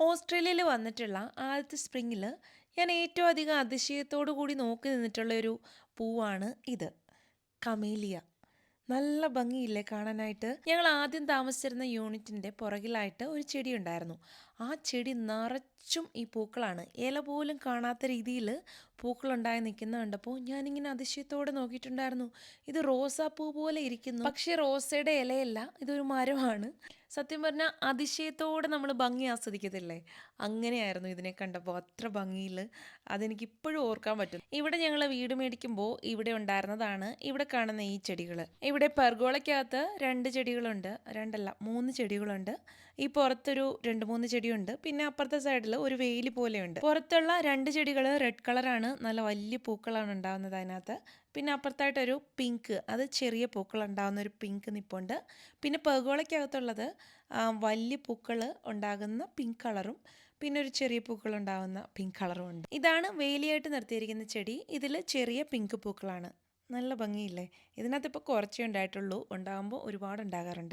ഓസ്ട്രേലിയയിൽ വന്നിട്ടുള്ള ആദ്യത്തെ സ്പ്രിങ്ങിൽ ഞാൻ ഏറ്റവും അധികം അതിശയത്തോടു കൂടി നോക്കി നിന്നിട്ടുള്ള ഒരു പൂവാണ് ഇത്. കമേലിയ. നല്ല ഭംഗിയില്ലേ കാണാനായിട്ട്. ഞങ്ങൾ ആദ്യം താമസിച്ചിരുന്ന യൂണിറ്റിന്റെ പുറകിലായിട്ട് ഒരു ചെടി ഉണ്ടായിരുന്നു. ആ ചെടി നിറച്ചും ഈ പൂക്കളാണ്. ഇല പോലും കാണാത്ത രീതിയിൽ പൂക്കളുണ്ടായി നിൽക്കുന്ന കണ്ടപ്പോൾ ഞാനിങ്ങനെ അതിശയത്തോടെ നോക്കിയിട്ടുണ്ടായിരുന്നു. ഇത് റോസാപ്പൂ പോലെ ഇരിക്കുന്നു. പക്ഷേ റോസയുടെ ഇലയല്ല ഇതൊരു മരമാണ്. സത്യം പറഞ്ഞാൽ അതിശയത്തോടെ നമ്മൾ ഭംഗി ആസ്വദിക്കത്തില്ലേ? അങ്ങനെയായിരുന്നു ഇതിനെ കണ്ടപ്പോൾ. അത്ര ഭംഗിയിൽ അതെനിക്ക് ഇപ്പോഴും ഓർക്കാൻ പറ്റും. ഇവിടെ ഞങ്ങൾ വീട് മേടിക്കുമ്പോൾ ഇവിടെ ഉണ്ടായിരുന്നതാണ് ഇവിടെ കാണുന്ന ഈ ചെടികൾ. ഇവിടെ പെർഗോളയ്ക്കകത്ത് രണ്ട് ചെടികളുണ്ട് രണ്ടല്ല മൂന്ന് ചെടികളുണ്ട്. ഈ പുറത്തൊരു രണ്ട് മൂന്ന് ചെടിയുണ്ട്. പിന്നെ അപ്പുറത്തെ സൈഡിൽ ഒരു വെയിൽ പോലെയുണ്ട്. പുറത്തുള്ള രണ്ട് ചെടികൾ റെഡ് കളറാണ് നല്ല വലിയ പൂക്കളാണ് ഉണ്ടാകുന്നത് അതിനകത്ത്. പിന്നെ അപ്പുറത്തായിട്ടൊരു പിങ്ക് അത് ചെറിയ പൂക്കൾ ഉണ്ടാകുന്ന ഒരു പിങ്ക് നിപ്പുണ്ട്. പിന്നെ പെർഗോളയ്ക്കകത്തുള്ളത് വലിയ പൂക്കൾ ഉണ്ടാകുന്ന പിങ്ക് കളറും പിന്നെ ഒരു ചെറിയ പൂക്കൾ ഉണ്ടാകുന്ന പിങ്ക് കളറും ഉണ്ട്. ഇതാണ് വേലിയായിട്ട് നിർത്തിയിരിക്കുന്ന ചെടി. ഇതിൽ ചെറിയ പിങ്ക് പൂക്കളാണ്. നല്ല ഭംഗിയില്ലേ? ഇതിനകത്ത് ഇപ്പോൾ കുറച്ചേ ഉണ്ടായിട്ടുള്ളൂ. ഉണ്ടാകുമ്പോൾ ഒരുപാട് ഉണ്ടാകാറുണ്ട്.